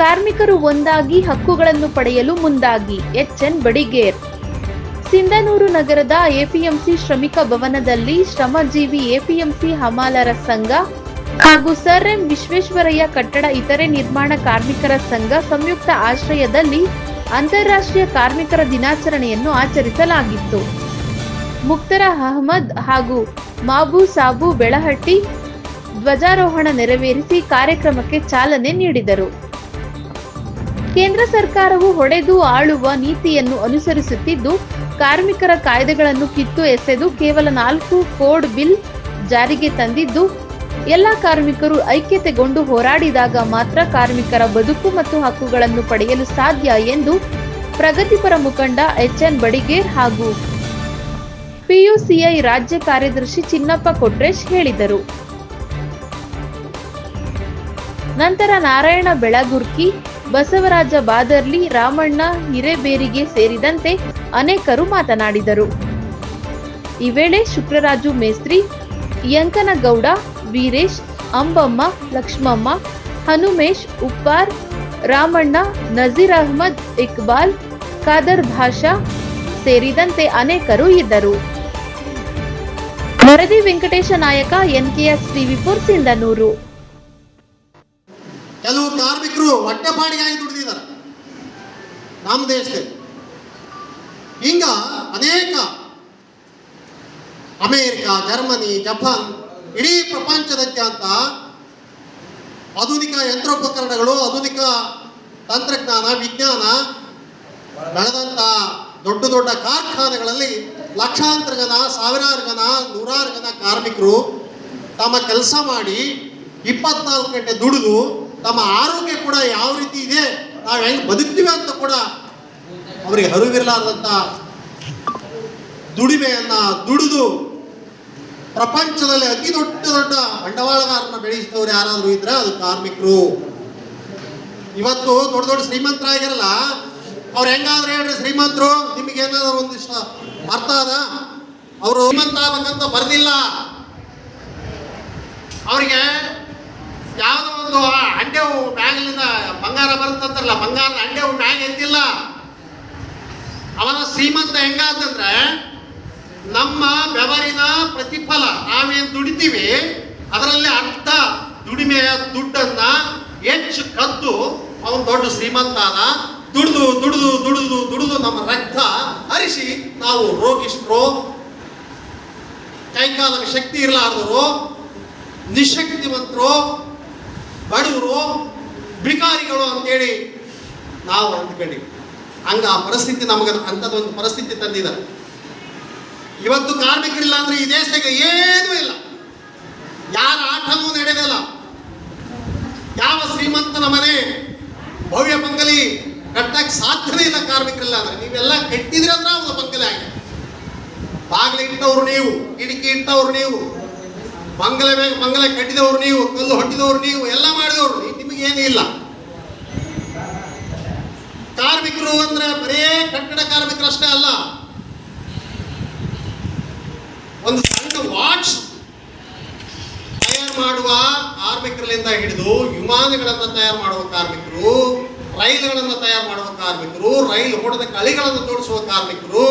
ಕಾರ್ಮಿಕರು ಒಂದಾಗಿ ಹಕ್ಕುಗಳನ್ನು ಪಡೆಯಲು ಮುಂದಾಗಿ. ಎಚ್ಎನ್ ಬಡಿಗೇರ್. ಸಿಂಧನೂರು ನಗರದ ಎಪಿಎಂಸಿ ಶ್ರಮಿಕ ಭವನದಲ್ಲಿ ಶ್ರಮಜೀವಿ ಎಪಿಎಂಸಿ ಹಮಾಲರ ಸಂಘ ಹಾಗೂ ಸರ್ ಎಂ ವಿಶ್ವೇಶ್ವರಯ್ಯ ಕಟ್ಟಡ ಇತರೆ ನಿರ್ಮಾಣ ಕಾರ್ಮಿಕರ ಸಂಘ ಸಂಯುಕ್ತ ಆಶ್ರಯದಲ್ಲಿ ಅಂತಾರಾಷ್ಟ್ರೀಯ ಕಾರ್ಮಿಕರ ದಿನಾಚರಣೆಯನ್ನು ಆಚರಿಸಲಾಗಿತ್ತು. ಮುಕ್ತರ ಅಹಮದ್ ಹಾಗೂ ಮಾಬು ಸಾಬು ಬೆಳಹಟ್ಟಿ ಧ್ವಜಾರೋಹಣ ನೆರವೇರಿಸಿ ಕಾರ್ಯಕ್ರಮಕ್ಕೆ ಚಾಲನೆ ನೀಡಿದರು. ಕೇಂದ್ರ ಸರ್ಕಾರವು ಹೊಡೆದು ಆಳುವ ನೀತಿಯನ್ನು ಅನುಸರಿಸುತ್ತಿದ್ದು, ಕಾರ್ಮಿಕರ ಕಾಯ್ದೆಗಳನ್ನು ಕಿತ್ತು ಎಸೆದು ಕೇವಲ ನಾಲ್ಕು ಕೋಡ್ ಬಿಲ್ ಜಾರಿಗೆ ತಂದಿದ್ದು, ಎಲ್ಲ ಕಾರ್ಮಿಕರು ಐಕ್ಯತೆಗೊಂಡು ಹೋರಾಡಿದಾಗ ಮಾತ್ರ ಕಾರ್ಮಿಕರ ಬದುಕು ಮತ್ತು ಹಕ್ಕುಗಳನ್ನು ಪಡೆಯಲು ಸಾಧ್ಯ ಎಂದು ಪ್ರಗತಿಪರ ಮುಖಂಡ ಎಚ್ಎನ್ ಬಡಿಗೇರ್ ಹಾಗೂ ಪಿಯುಸಿಐ ರಾಜ್ಯ ಕಾರ್ಯದರ್ಶಿ ಚಿನ್ನಪ್ಪ ಕೊಟ್ರೇಶ್ ಹೇಳಿದರು. ನಂತರ ನಾರಾಯಣ ಬೆಳಗುರ್ಕಿ ಬಸವರಾಜ ಬಾದರ್ಲಿ ರಾಮಣ್ಣ ಹಿರೇಬೇರಿಗೆ ಸೇರಿದಂತೆ ಅನೇಕರು ಮಾತನಾಡಿದರು. ಈ ವೇಳೆ ಶುಕ್ರರಾಜು ಮೇಸ್ತ್ರಿ, ಯಂಕನಗೌಡ, ವೀರೇಶ್, ಅಂಬಮ್ಮ, ಲಕ್ಷ್ಮಮ್ಮ, ಹನುಮೇಶ್, ಉಪ್ಪಾರ್, ರಾಮಣ್ಣ, ನಜೀರ್ ಅಹಮದ್, ಇಕ್ಬಾಲ್, ಖಾದರ್ ಭಾಷಾ ಸೇರಿದಂತೆ ಅನೇಕರು ಇದ್ದರು. ವರದಿ ವೆಂಕಟೇಶ ನಾಯಕ ಎನ್ಕೆಎಸ್ ಟಿವಿ ಫೋರ್ ಸಿಂಧನೂರು. ಕಾರ್ಮಿಕರು ಹೊಟ್ಟೆಪಾಡಿಗಾಗಿ ದುಡಿದಿದ್ದಾರೆ. ನಮ್ಮ ದೇಶದಲ್ಲಿ. ಹಿಂಗ ಅನೇಕ ಅಮೇರಿಕ, ಜರ್ಮನಿ, ಜಪಾನ್, ಇಡೀ ಪ್ರಪಂಚದಾದ್ಯಂತ ಆಧುನಿಕ ಯಂತ್ರೋಪಕರಣಗಳು, ಆಧುನಿಕ ತಂತ್ರಜ್ಞಾನ, ವಿಜ್ಞಾನ ಬೆಳೆದಂಥ ದೊಡ್ಡ ದೊಡ್ಡ ಕಾರ್ಖಾನೆಗಳಲ್ಲಿ ಲಕ್ಷಾಂತರ ಜನ, ಸಾವಿರಾರು ಜನ, ನೂರಾರು ಜನ ಕಾರ್ಮಿಕರು ತಮ್ಮ ಕೆಲಸ ಮಾಡಿ ಇಪ್ಪತ್ನಾಲ್ಕು ಗಂಟೆ ದುಡಿದು ತಮ್ಮ ಆರೋಗ್ಯ ಕೂಡ ಯಾವ ರೀತಿ ಇದೆ, ನಾವು ಹೆಂಗೆ ಬದುಕ್ತೀವಿ ಅಂತ ಕೂಡ ಅವರಿಗೆ ಅರಿವಿರಲಾರ್ದಂಥ ದುಡಿಮೆಯನ್ನು ದುಡಿದು ಪ್ರಪಂಚದಲ್ಲಿ ಅತಿ ದೊಡ್ಡ ದೊಡ್ಡ ಬಂಡವಾಳಗಾರನ ಬೆಳೆಸಿದವರು ಯಾರಾದರೂ ಇದ್ರೆ ಅದು ಕಾರ್ಮಿಕರು. ಇವತ್ತು ದೊಡ್ಡ ದೊಡ್ಡ ಶ್ರೀಮಂತರಾಗಿರಲ್ಲ, ಅವ್ರು ಹೆಂಗಾದ್ರೆ ಹೇಳ್ರಿ ಶ್ರೀಮಂತರು, ನಿಮಗೆ ಏನಾದ್ರು ಒಂದಿಷ್ಟು ಅರ್ಥ ಅದ? ಅವರು ಶ್ರೀಮಂತ ಆಗ್ಬೇಕಂತ ಬರ್ದಿಲ್ಲ ಅವ್ರಿಗೆ ಯಾವುದೋ ಒಂದು ಆ ಅಂಡೆವು ಬ್ಯಾಗ್ಲಿಂದ ಬಂಗಾರ ಬರುತ್ತಂತಾರಲ್ಲ ಬಂಗಾರದ ಅಂಡೆವು ಮ್ಯಾಗ ಎತ್ತಿಲ್ಲ ಅವನ ಶ್ರೀಮಂತ ಹೆಂಗಾತಂದ್ರೆ ನಮ್ಮ ಬೆವರಿನ ಪ್ರತಿಫಲ ನಾವೇನು ದುಡಿತೀವಿ, ಅದರಲ್ಲಿ ಅರ್ಥ ದುಡಿಮೆಯ ದುಡ್ಡನ್ನ ಹೆಚ್ಚು ಕದ್ದು ಅವನು ದೊಡ್ಡ ಶ್ರೀಮಂತ ಆದ ದುಡಿದು ದುಡಿದು ದುಡಿದು ದುಡಿದು ನಮ್ಮ ರಕ್ತ ಹರಿಸಿ ನಾವು ರೋಗಿಷ್ಟ್ರು. ಕೈಕಾಲಕ್ಕೆ ಶಕ್ತಿ ಇರಲಾರ್ದವರು, ನಿಶಕ್ತಿವಂತರು. ಬಡವರು ಬಿಕಾರಿಗಳು ಅಂತೇಳಿ ನಾವು ಅಂದ್ಕೊಂಡಿವಿ. ಹಂಗ ಆ ಪರಿಸ್ಥಿತಿ ನಮಗೆ ಅಂಥದ್ದೊಂದು ಪರಿಸ್ಥಿತಿ ತಂದಿದ್ದಾರೆ. ಇವತ್ತು ಕಾರ್ಮಿಕರಿಲ್ಲ ಅಂದ್ರೆ ಈ ದೇಶದಾಗ ಏನೂ ಇಲ್ಲ. ಯಾರ ಆಟವೂ ನಡೆಯೋದಿಲ್ಲ ಯಾವ ಶ್ರೀಮಂತನ ಮನೆ ಭವ್ಯ ಬಂಗಲಿ ಕಟ್ಟಕ್ಕೆ ಸಾಧ್ಯನೇ ಇಲ್ಲ ಕಾರ್ಮಿಕರಿಲ್ಲ ಅಂದ್ರೆ ನೀವೆಲ್ಲ ಕಟ್ಟಿದ್ರೆ ಅಂದ್ರೆ ಅವ್ರ ಬಂಗಲೆ ಆಗಿದೆ. ಬಾಗಿಲು ಇಟ್ಟವ್ರು ನೀವು, ಕಿಟಕಿ ಇಟ್ಟವ್ರು ನೀವು ಬಂಗಲೆ ಮೇಲೆ ಬಂಗಲೆ ಕಟ್ಟಿದವರು ನೀವು, ಕಲ್ಲು ಹೊಟ್ಟಿದವರು ನೀವು, ಎಲ್ಲ ಮಾಡಿದವರು. ನಿಮಗೆ ಏನೂ ಇಲ್ಲ. ಕಾರ್ಮಿಕರು ಅಂದ್ರೆ ಬರೇ ಕಟ್ಟಡ ಕಾರ್ಮಿಕರು ಅಷ್ಟೇ ಅಲ್ಲ. ಒಂದು ಸಣ್ಣ ವಾಚ್ ತಯಾರು ಮಾಡುವ ಕಾರ್ಮಿಕರಿಂದ ಹಿಡಿದು ವಿಮಾನಗಳನ್ನು ತಯಾರು ಮಾಡುವ ಕಾರ್ಮಿಕರು, ರೈಲುಗಳನ್ನು ತಯಾರು ಮಾಡುವ ಕಾರ್ಮಿಕರು, ರೈಲು ಹೊಡೆದ ಕಳಿಗಳನ್ನು ತೋರಿಸುವ ಕಾರ್ಮಿಕರು